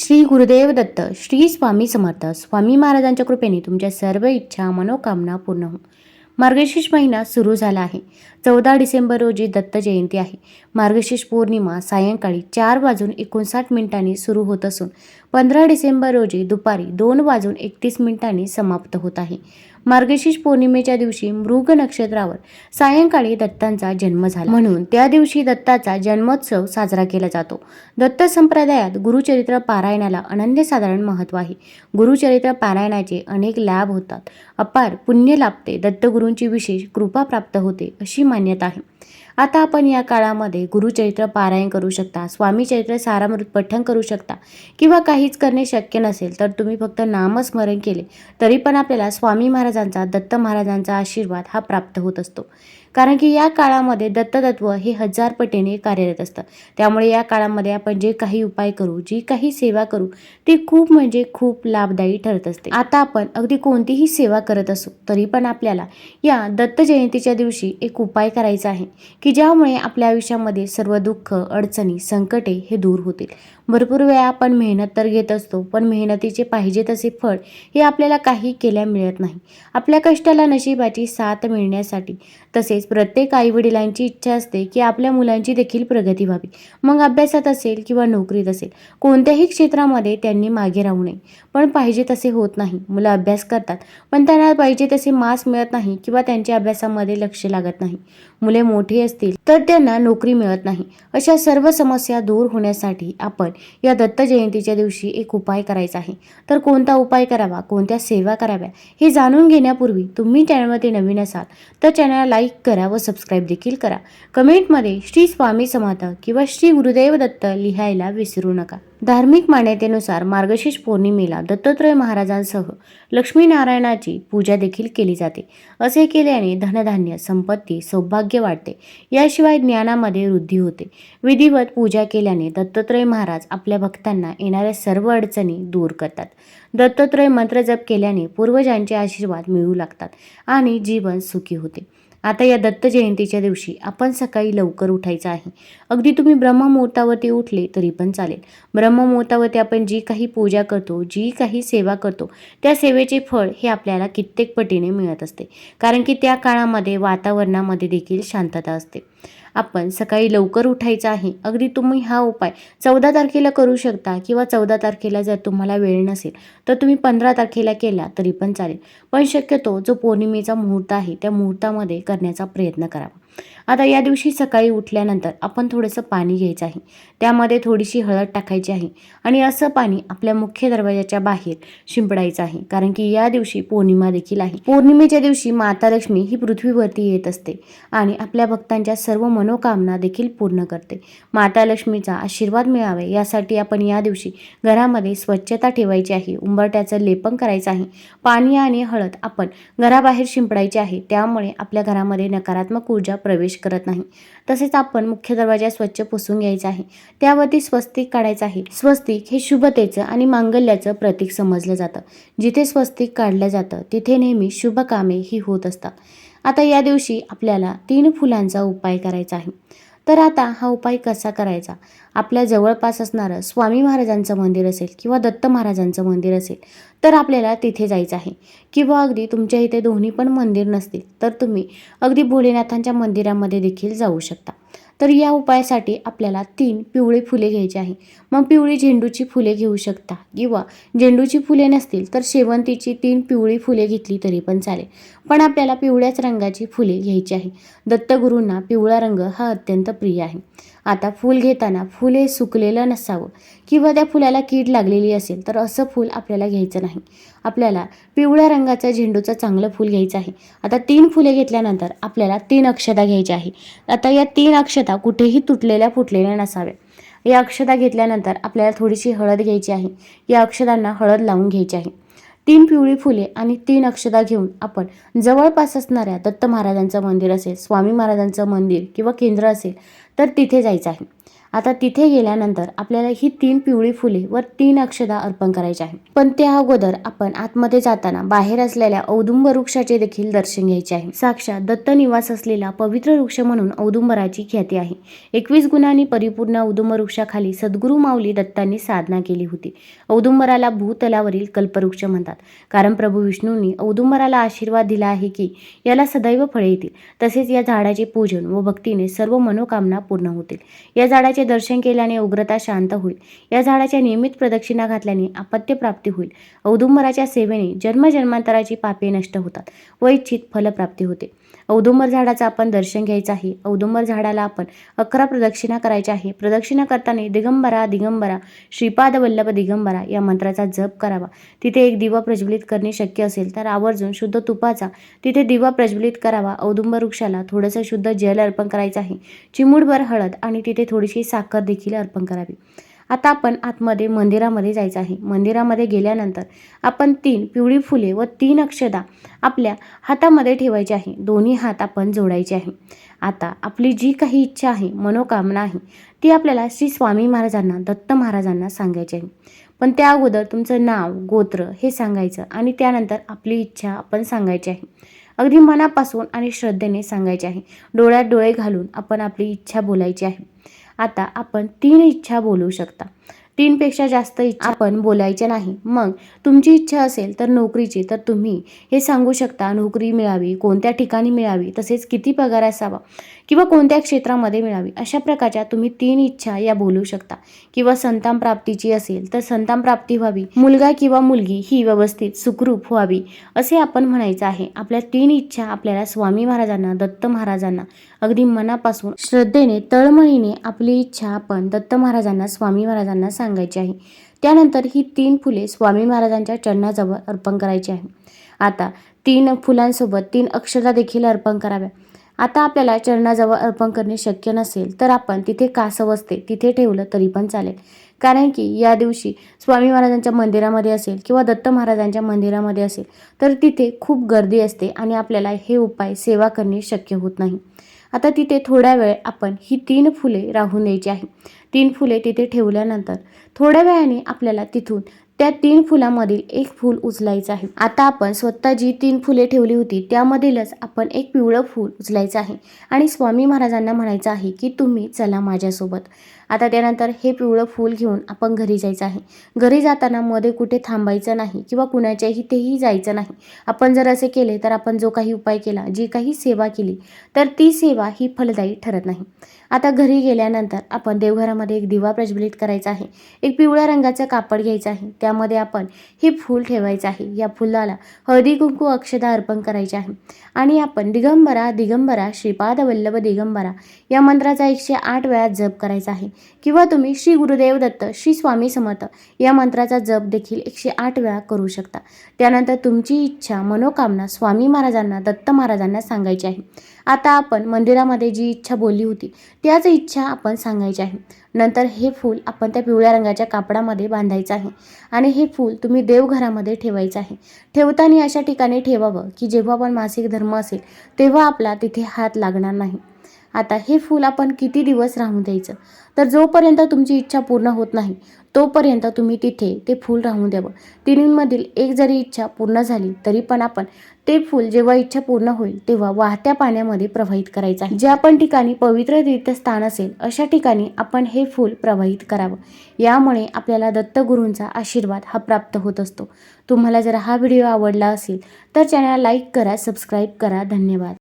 श्री गुरुदेव दत्त श्री स्वामी समर्थ स्वामी महाराजांच्या कृपेने तुमच्या सर्व इच्छा मनोकामना पूर्ण हो मार्गशीर्ष महिना सुरू झाला आहे. चौदा डिसेंबर रोजी दत्त जयंती आहे. मार्गशीर्ष पौर्णिमा सायंकाळी चार वाजून एकोणसाठ मिनिटांनी सुरू होत असून पंधरा डिसेंबर रोजी दुपारी दोन वाजून एकतीस मिनिटांनी समाप्त होत आहे. मार्गशीर्ष पौर्णिमेच्या दिवशी मृग नक्षत्रावर सायंकाळी दत्तांचा जन्म झाला. म्हणून त्या दिवशी दत्ताचा जन्मोत्सव साजरा केला जातो. दत्त संप्रदायात गुरुचरित्र पारायणाला अनन्यसाधारण महत्त्व आहे. गुरुचरित्र पारायणाचे अनेक लाभ होतात. अपार पुण्य लाभते. दत्तगुरूंची विशेष कृपा प्राप्त होते अशी मान्यता आहे. आता आपण या काळामध्ये गुरुचरित्र पारायण करू शकता स्वामी चरित्र सारामृत पठण करू शकता किंवा काहीच करणे शक्य नसेल तर तुम्ही फक्त नामस्मरण केले तरी पण आपल्याला स्वामी महाराजांचा दत्त महाराजांचा आशीर्वाद हा प्राप्त होत असतो. कारण की या काळामध्ये दत्ततत्व हे हजार पटीने कार्यरत असतं. त्यामुळे या काळामध्ये आपण जे काही उपाय करू जी काही सेवा करू ती खूप म्हणजे खूप लाभदायी ठरत असते. आता आपण अगदी कोणतीही सेवा करत असू तरी पण आपल्याला या दत्त जयंतीच्या दिवशी एक उपाय करायचा आहे की ज्यामुळे आपल्या आयुष्यामध्ये सर्व दुःख अडचणी संकटे हे दूर होतील. भरपूर वेळा आपण मेहनत तर घेत असतो पण मेहनतीचे पाहिजे तसे फळ हे आपल्याला काही केल्या मिळत नाही. आपल्या कष्टाला नशिबाची साथ मिळण्यासाठी तसेच प्रत्येक आईवडिलांची इच्छा असते की आपल्या मुलांची देखील प्रगती व्हावी. मग अभ्यासात असेल किंवा नोकरीत असेल कोणत्याही क्षेत्रामध्ये त्यांनी मागे राहू नये. पण पाहिजे तसे होत नाही. मुलं अभ्यास करतात पण त्यांना पाहिजे तसे मार्क्स मिळत नाही किंवा त्यांच्या अभ्यासामध्ये लक्ष लागत नाही. मुले मोठी असतील तर त्यांना नोकरी मिळत नाही. अशा सर्व समस्या दूर होण्यासाठी आपण या दत्त जयंतीच्या दिवशी एक उपाय करायचा आहे. तर कोणता उपाय करावा? कोणत्या सेवा कराव्या? हे जाणून घेण्यापूर्वी तुम्ही चॅनलमध्ये नवीन असाल तर चॅनलला लाईक करा व सबस्क्राईब देखील करा. कमेंटमध्ये श्री स्वामी समर्थ किंवा श्री गुरुदेव दत्त लिहायला विसरू नका. धार्मिक मान्यतेनुसार मार्गशीर्ष पौर्णिमेला दत्तात्रय महाराजांसह लक्ष्मीनारायणाची पूजा देखील केली जाते. असे केल्याने धनधान्य संपत्ती सौभाग्य वाढते. याशिवाय ज्ञानामध्ये वृद्धी होते. विधिवत पूजा केल्याने दत्तात्रय महाराज आपल्या भक्तांना येणाऱ्या सर्व अडचणी दूर करतात. दत्तात्रय मंत्र जप केल्याने पूर्वजांचे आशीर्वाद मिळू लागतात आणि जीवन सुखी होते. आता या दत्त जयंतीच्या दिवशी आपण सकाळी लवकर उठायचं आहे. अगदी तुम्ही ब्रह्ममुहूर्तावरती उठले तरी पण चालेल. ब्रह्ममुहूर्तावरती आपण जी काही पूजा करतो जी काही सेवा करतो त्या सेवेचे फळ हे आपल्याला कित्येक पटीने मिळत असते. कारण की त्या काळामध्ये वातावरणामध्ये देखील शांतता असते. आपण सकाळी लवकर उठायचं आहे. अगदी तुम्ही हा उपाय चौदा तारखेला करू शकता किंवा चौदा तारखेला जर तुम्हाला वेळ नसेल तर तुम्ही पंधरा तारखेला केला तरी पण चालेल. पण शक्यतो जो पौर्णिमेचा मुहूर्त आहे त्या मुहूर्तामध्ये करण्याचा प्रयत्न करावा आता या दिवशी सकाळी उठल्यानंतर आपण थोडंसं पाणी घ्यायचं आहे. त्यामध्ये थोडीशी हळद टाकायची आहे आणि असं पाणी आपल्या मुख्य दरवाजाच्या बाहेर शिंपडायचं आहे. कारण की या दिवशी पौर्णिमा देखील आहे. पौर्णिमेच्या दिवशी माता लक्ष्मी ही पृथ्वीवरती येत असते आणि आपल्या भक्तांच्या सर्व मनोकामना देखील पूर्ण करते. माता लक्ष्मीचा आशीर्वाद मिळावे यासाठी आपण या दिवशी घरामध्ये स्वच्छता ठेवायची आहे. उंबरट्याचं लेपन करायचं आहे. पाणी आणि हळद आपण घराबाहेर शिंपडायचे आहे. त्यामुळे आपल्या घरामध्ये नकारात्मक ऊर्जा प्रवेश करत नाही. तसेच आपण मुख्य दरवाजा स्वच्छ पुसून घ्यायचा आहे. त्यावरती स्वस्तिक काढायचं आहे. स्वस्तिक हे शुभतेचं आणि मांगल्याचं प्रतीक समजलं जातं. जिथे स्वस्तिक काढलं जातं तिथे नेहमी शुभ कामे ही होत असतात. आता या दिवशी आपल्याला तीन फुलांचा उपाय करायचा आहे. तर आता हा उपाय कसा करायचा? आपल्या जवळपास असणारं स्वामी महाराजांचं मंदिर असेल किंवा दत्त महाराजांचं मंदिर असेल तर आपल्याला तिथे जायचं आहे. किंवा अगदी तुमच्या इथे दोन्ही पण मंदिर नसतील तर तुम्ही अगदी भोलेनाथांच्या मंदिरामध्ये देखील जाऊ शकता. तर या उपायासाठी आपल्याला तीन पिवळे फुले घ्यायची आहे. मग पिवळी झेंडूची फुले घेऊ शकता किंवा झेंडूची फुले नसतील तर शेवंतीची तीन पिवळी फुले घेतली तरी पण चालेल. पण आपल्याला पिवळ्याच रंगाची फुले घ्यायची आहे. दत्तगुरूंना पिवळा रंग हा अत्यंत प्रिय आहे. आता फूल घेताना फूल हे सुकलेलं नसावं किंवा त्या फुलाला कीड लागलेली असेल तर असं फूल आपल्याला घ्यायचं नाही. आपल्याला पिवळ्या रंगाचा झेंडूचं चांगलं फूल घ्यायचं आहे. आता तीन फुले घेतल्यानंतर आपल्याला तीन अक्षता घ्यायची आहे. आता या तीन अक्षता कुठेही तुटलेल्या फुटलेल्या नसाव्या या अक्षता घेतल्यानंतर आपल्याला थोडीशी हळद घ्यायची आहे. या अक्षतांना हळद लावून घ्यायची आहे. तीन पिवळी फुले आणि तीन अक्षता घेऊन आपण जवळपास असणाऱ्या दत्त महाराजांचं मंदिर असेल स्वामी महाराजांचं मंदिर किंवा केंद्र असेल तर तिथे जायचं आहे. आता तिथे गेल्यानंतर आपल्याला ही तीन पिवळी फुले व तीन अक्षदा अर्पण करायची आहे. पण त्या अगोदर आपण आतमध्ये जाताना बाहेर असलेल्या औदुंब वृक्षाचे देखील दर्शन घ्यायचे आहे. साक्षात दत्त निवास असलेला पवित्र वृक्ष म्हणून औदुंबराची ख्याती आहे. एकवीस गुणांनी परिपूर्ण औदुंब वृक्षाखाली सद्गुरू माऊली दत्तांनी साधना केली होती. औदुंबराला भूतलावरील कल्पवृक्ष म्हणतात. कारण प्रभू विष्णूंनी औदुंबराला आशीर्वाद दिला आहे की याला सदैव फळे येतील. तसेच या झाडाचे पूजन व भक्तीने सर्व मनोकामना पूर्ण होतील. या झाडाचे दर्शन केल्याने उग्रता शांत होईल. या झाडाच्या नियमित प्रदक्षिणा घातल्याने अपत्य प्राप्ती होईल. औदुंबराच्या सेवेने जन्मजन्मांतराची पापे नष्ट होतात व इच्छित फलप्राप्ती होते. औदुंबर झाडाचं आपण दर्शन घ्यायचं आहे. औदुंबर झाडाला आपण अकरा प्रदक्षिणा करायच्या आहे. प्रदक्षिणा करताना दिगंबरा दिगंबरा श्रीपाद वल्लभ दिगंबरा या मंत्राचा जप करावा. तिथे एक दिवा प्रज्वलित करणे शक्य असेल तर आवर्जून शुद्ध तुपाचा तिथे दिवा प्रज्वलित करावा. औदुंबर वृक्षाला थोडंसं शुद्ध जल अर्पण करायचं आहे. चिमूडभर हळद आणि तिथे थोडीशी साखर देखील अर्पण करावी. आता आपण आतमध्ये मंदिरामध्ये जायचं आहे. मंदिरामध्ये गेल्यानंतर आपण तीन पिवळी फुले व तीन अक्षदा आपल्या हातामध्ये ठेवायची आहे. दोन्ही हात आपण जोडायचे आहे. आता आपली जी काही इच्छा आहे मनोकामना आहे ती आपल्याला श्री स्वामी महाराजांना दत्त महाराजांना सांगायची आहे. पण त्या अगोदर तुमचं नाव गोत्र हे सांगायचं आणि त्यानंतर आपली इच्छा आपण सांगायची आहे. अगदी मनापासून आणि श्रद्धेने सांगायचे आहे. डोळ्यात डोळे घालून आपण आपली इच्छा बोलायची आहे. आता आपण तीन इच्छा बोलू शकता. तीनपेक्षा जास्त इच्छा आपण बोलायच्या नाही. मग तुमची इच्छा असेल तर नोकरीची तर तुम्ही हे सांगू शकता नोकरी मिळावी कोणत्या ठिकाणी मिळावी तसेच किती पगार असावा. किंवा कोणत्या क्षेत्रामध्ये मिळावी अशा प्रकारच्या तुम्ही तीन इच्छा या बोलू शकता. किंवा संतान प्राप्तीची असेल तर संतान प्राप्ती व्हावी मुलगा किंवा मुलगी ही व्यवस्थित सुखरूप व्हावी असे आपण म्हणायचं आहे. आपल्या तीन इच्छा आपल्याला स्वामी महाराजांना दत्त महाराजांना अगदी मनापासून श्रद्धेने तळमळीने आपली इच्छा आपण दत्त महाराजांना स्वामी महाराजांना सांगायची आहे. त्यानंतर ही तीन फुले स्वामी महाराजांच्या चरणाजवळ अर्पण करायची आहे. आता तीन फुलांसोबत तीन अक्षरा देखील अर्पण कराव्या. आता आपल्याला चरणाजवळ अर्पण करणे शक्य नसेल तर आपण तिथे कासव असते तिथे ठेवलं तरी पण चालेल. कारण की या दिवशी स्वामी महाराजांच्या मंदिरामध्ये असेल किंवा दत्त महाराजांच्या मंदिरामध्ये असेल तर तिथे खूप गर्दी असते आणि आपल्याला हे उपाय सेवा करणे शक्य होत नाही. आता तिथे थोड्या वेळ आपण ही तीन फुले राहून द्यायची आहे. तीन फुले तिथे ठेवल्यानंतर थोड्या वेळाने आपल्याला तिथून त्या तीन फुलामधील एक फूल उचलायचं आहे. आता आपण स्वतः जी तीन फुले ठेवली होती त्यामधीलच आपण एक पिवळं फूल उचलायचं आहे. आणि स्वामी महाराजांना म्हणायचं आहे की तुम्ही चला माझ्यासोबत. आता त्यानंतर हे पिवळं फूल घेऊन आपण घरी जायचं आहे. घरी जाताना मध्ये कुठे थांबायचं नाही किंवा कुणाच्याही तेही जायचं नाही. आपण जर असे केले तर आपण जो काही उपाय केला जी काही सेवा केली तर ती सेवा ही फलदायी ठरत नाही. आता घरी गेल्यानंतर आपण देवघरामध्ये एक दिवा प्रज्वलित करायचा आहे. एक पिवळ्या रंगाचं कापड घ्यायचं आहे. त्यामध्ये आपण हे फूल ठेवायचं आहे. या फुलाला हळदी कुंकू अक्षदा अर्पण करायचे आहे. आणि आपण दिगंबरा दिगंबरा श्रीपाद वल्लभ दिगंबरा या मंत्राचा एकशे आठ वेळा जप करायचा आहे. किंवा तुम्ही श्री गुरुदेव दत्त श्री स्वामी समर्थ या मंत्राचा जप देखील एकशे आठ वेळा करू शकता. त्यानंतर तुमची इच्छा मनोकामना स्वामी महाराजांना दत्त महाराजांना सांगायची आहे. आता आपण मंदिरामध्ये जी इच्छा बोलली होती त्याच इच्छा आपण सांगायची आहे. नंतर हे फूल आपण त्या पिवळ्या रंगाच्या कापडामध्ये बांधायचं आहे आणि हे फूल तुम्ही देवघरामध्ये ठेवायचं आहे. ठेवताना अशा ठिकाणी ठेवावं की जेव्हा पण मासिक धर्म असेल तेव्हा आपला तिथे हात लागणार नाही. आता हे फूल आपण किती दिवस राहून द्यायचं? तर जोपर्यंत तुमची इच्छा पूर्ण होत नाही तोपर्यंत तुम्ही तिथे ते फूल राहून द्यावं. तिन्हींमधील एक जरी इच्छा पूर्ण झाली तरी पण आपण ते फूल जेव्हा इच्छा पूर्ण होईल तेव्हा वाहत्या पाण्यामध्ये प्रवाहित करायचं आहे. ज्या पण ठिकाणी पवित्र तीर्थस्थान असेल अशा ठिकाणी आपण हे फूल प्रवाहित करावं. यामुळे आपल्याला दत्तगुरूंचा आशीर्वाद हा प्राप्त होत असतो. तुम्हाला जर हा व्हिडिओ आवडला असेल तर चॅनल लाईक करा सबस्क्राईब करा. धन्यवाद.